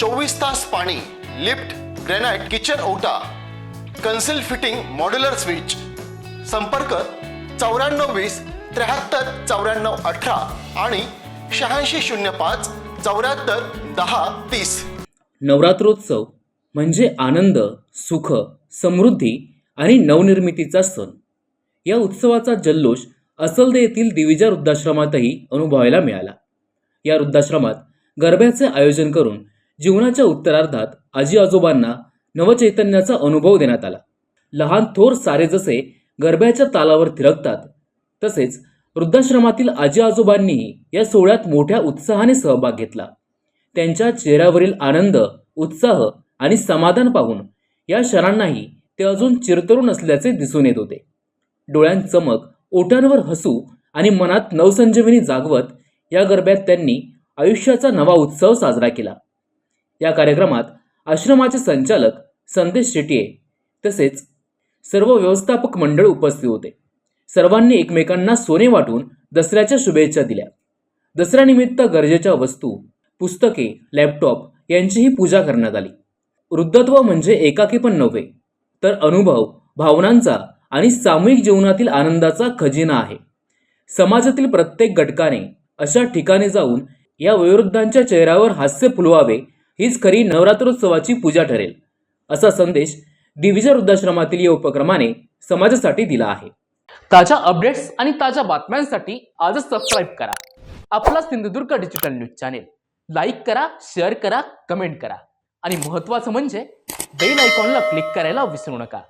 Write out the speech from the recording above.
चोवीस तास पाणी लिफ्ट ग्रेनाइट किचन ओटा कन्सिल फिटिंग मॉड्युलर स्विच. संपर्क चौऱ्याण्णव वीस त्र्याहत्तर चौऱ्याण्णव अठरा आणि शहाऐंशी शून्य पाच चौऱ्याहत्तर दहा तीस. नवरात्रोत्सव म्हणजे आनंद सुख समृद्धी आणि नवनिर्मितीचा सण. या उत्सवाचा जल्लोष असलदे येथील दिविजा वृद्धाश्रमातही अनुभवायला मिळाला. या वृद्धाश्रमात गरब्याचे आयोजन करून जीवनाच्या उत्तरार्धात आजी आजोबांना नवचैतन्याचा अनुभव देण्यात आला. लहान थोर सारे जसे गरब्याच्या तालावर थिरकतात तसेच वृद्धाश्रमातील आजी आजोबांनीही या सोहळ्यात मोठ्या उत्साहाने सहभाग घेतला. त्यांच्या चेहऱ्यावरील आनंद उत्साह आणि समाधान पाहून या क्षणांनाही ते अजून चिरतरुण असल्याचे दिसून येत होते. डोळ्यां चमक ओठांवर हसू आणि मनात नवसंजीवनी जागवत या गरब्यात त्यांनी आयुष्याचा नवा उत्सव साजरा केला. या कार्यक्रमात आश्रमाचे संचालक संदेश शेटिये तसेच सर्व व्यवस्थापक मंडळ उपस्थित होते. सर्वांनी एकमेकांना सोने वाटून दसऱ्याच्या शुभेच्छा दिल्या. दसऱ्यानिमित्त गरजेच्या वस्तू पुस्तके लॅपटॉप यांचीही पूजा करण्यात आली. वृद्धत्व म्हणजे एकाकी पण नव्हे तर अनुभव भावनांचा आणि सामूहिक जीवनातील आनंदाचा खजिना आहे. समाजातील प्रत्येक घटकाने अशा ठिकाणी जाऊन या वयोवृद्धांच्या चेहऱ्यावर हास्य फुलवावे हीच खरी नवरात्रोत्सवाची पूजा ठरेल असा संदेश दिविजा वृद्धाश्रमातील या उपक्रमाने समाजासाठी दिला आहे. ताज्या अपडेट्स आणि ताज्या बातम्यांसाठी आजच सबस्क्राईब करा. आपला Sindhudurg digital news channel like करा शेअर करा कमेंट करा. आणि महत्त्वाचं म्हणजे बेल आयकॉनला क्लिक करायला विसरू नका.